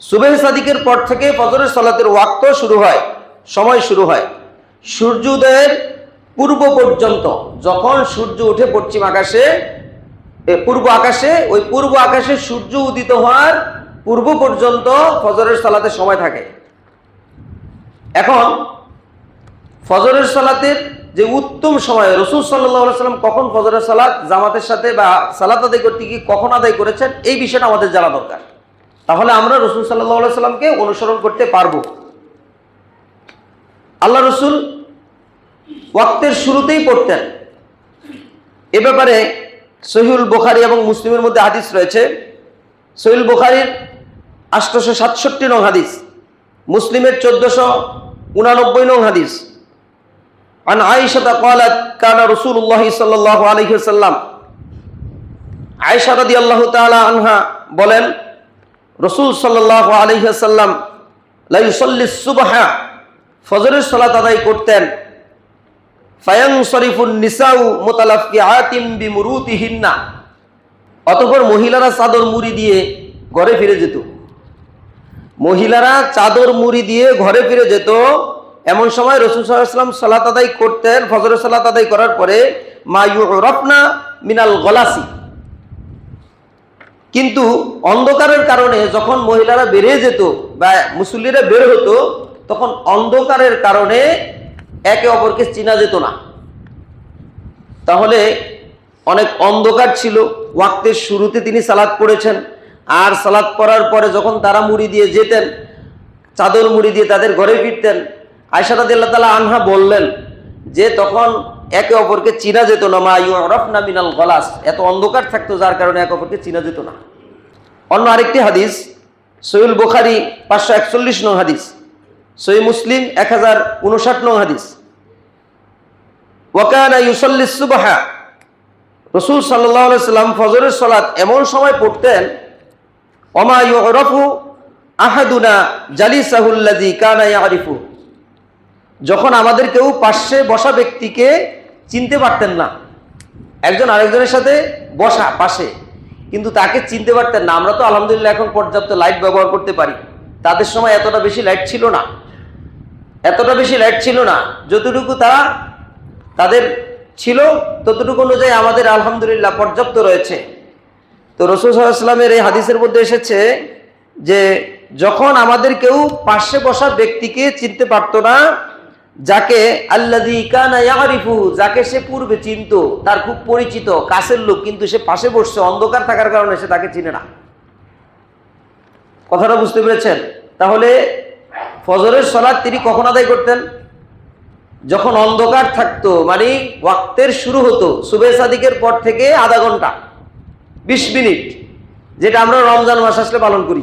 সুবেহ সাদিকের পর থেকে ফজরের সালাতের ওয়াক্ত শুরু হয়, সময় শুরু হয়। সূর্যোদয়ের পূর্ব পর্যন্ত যখন সূর্য উঠে পশ্চিম আকাশে পূর্ব আকাশে, ওই পূর্ব আকাশে সূর্য উদিত হওয়ার পূর্ব পর্যন্ত ফজরের সালাতের সময় থাকে। এখন ফজরের সালাতের যে উত্তম সময়, রসুল সাল্লাহ সাল্লাম কখন ফজরের সালাত জামাতের সাথে বা সালাত আদায় করতে গিয়ে কখন আদায় করেছেন, এই বিষয়টা আমাদের জানা দরকার। তাহলে আমরা রসুল সাল্লাহ সাল্লামকে অনুসরণ করতে পারবো আল্লাহ রসুল ওয়াক্তের শুরুতেই পড়তেন এ ব্যাপারে সহিউল বুখারি এবং মুসলিমের মধ্যে হাদিস রয়েছে সহিউল বুখারির আষ্টশো সাতষট্টি নং হাদিস মুসলিমের চোদ্দশো উনানব্বই নং হাদিস عن عائشة قالت كان رسول الله صلى الله عليه وسلم আয়েশা রাদিয়াল্লাহু তাআলা আনহা বলেন রসুল সাল্লাল্লাহু আলাইহি ওয়াসাল্লাম, লা ইউসাল্লি সুবহা, ফজরের সালাত আদায় করতেন। ফায়াং শরীফুন নিসাউ মুতালাফিআতিম বিমুরুতিহিন্না অতঃপর মহিলারা চাদর মুড়ি দিয়ে ঘরে ফিরে যেত। মহিলারা চাদর মুড়ি দিয়ে ঘরে ফিরে যেত। এমন সময় রসুল সাল্লাম সালাত আদায় করতেন, ফজরের সালাত আদায় করার পরে, মা রফনা মিনাল গলাসি কিন্তু অন্ধকারের কারণে যখন মহিলারা বেরিয়ে যেত বা মুসল্লিরা বের হতো, তখন অন্ধকারের কারণে একে অপরকে চিনা যেত না। তাহলে অনেক অন্ধকার ছিল। ওয়াক্তের শুরুতে তিনি সালাদ পড়েছেন। আর সালাদ পড়ার পরে যখন তারা মুড়ি দিয়ে যেতেন, চাদর মুড়ি দিয়ে তাদের ঘরে ফিরতেন আয়সারাদিল্লা তালা আনহা বললেন যে, তখন একে অপরকে চিনা যেত না, মা ইউরফনা মিনাল গলাস। এত অন্ধকার থাকতো, যার কারণে একে অপরকে চিনা যেত না। অন্য আরেকটি হাদিস সৈয়ুল বুখারি, পাঁচশো একচল্লিশ নং হাদিস। সই মুসলিম, এক হাজার উনষাট নং হাদিস। ওয়াকানা ইউসল্লিস সুবাহা। রসুল সাল্লাহ সাল্লাম ফজরের সলাৎ এমন সময় পড়তেন অমা ইউরফু আহাদুনা জালিসাহুল্লাজি কানা ইয়ারিফু যখন আমাদের কেউ পাশে বসা ব্যক্তিকে চিনতে পারতেন না, একজন আরেকজনের সাথে বসা পাশে, কিন্তু তাকে চিনতে পারতেন না। আমরা তো আলহামদুলিল্লাহ এখন পর্যাপ্ত লাইট ব্যবহার করতে পারি। তাদের সময় এতটা বেশি লাইট ছিল না। এতটা বেশি লাইট ছিল না, যতটুকু তারা তাদের ছিল, ততটুকু অনুযায়ী আমাদের আলহামদুলিল্লাহ পর্যাপ্ত রয়েছে। তো রসুল সাল্লামের এই হাদিসের মধ্যে এসেছে যে, যখন আমাদের কেউ পাশে বসা ব্যক্তিকে চিনতে পারতো না যাকে ইয়ারিফু, যাকে সে পূর্বে চিনত, তার খুব পরিচিত, কাছের লোক, কিন্তু সে পাশে বসছে, অন্ধকার থাকার কারণে সে তাকে চিনে না। কথাটা বুঝতে পেরেছেন? তাহলে ফজরের সলাদ তিনি কখন আদায় করতেন? যখন অন্ধকার থাকতো মানে ওয়াক্তের শুরু হতো সুবে সাদিকের পর থেকে আধা ঘণ্টা, বিশ মিনিট, যেটা আমরা রমজান মাস আসলে পালন করি।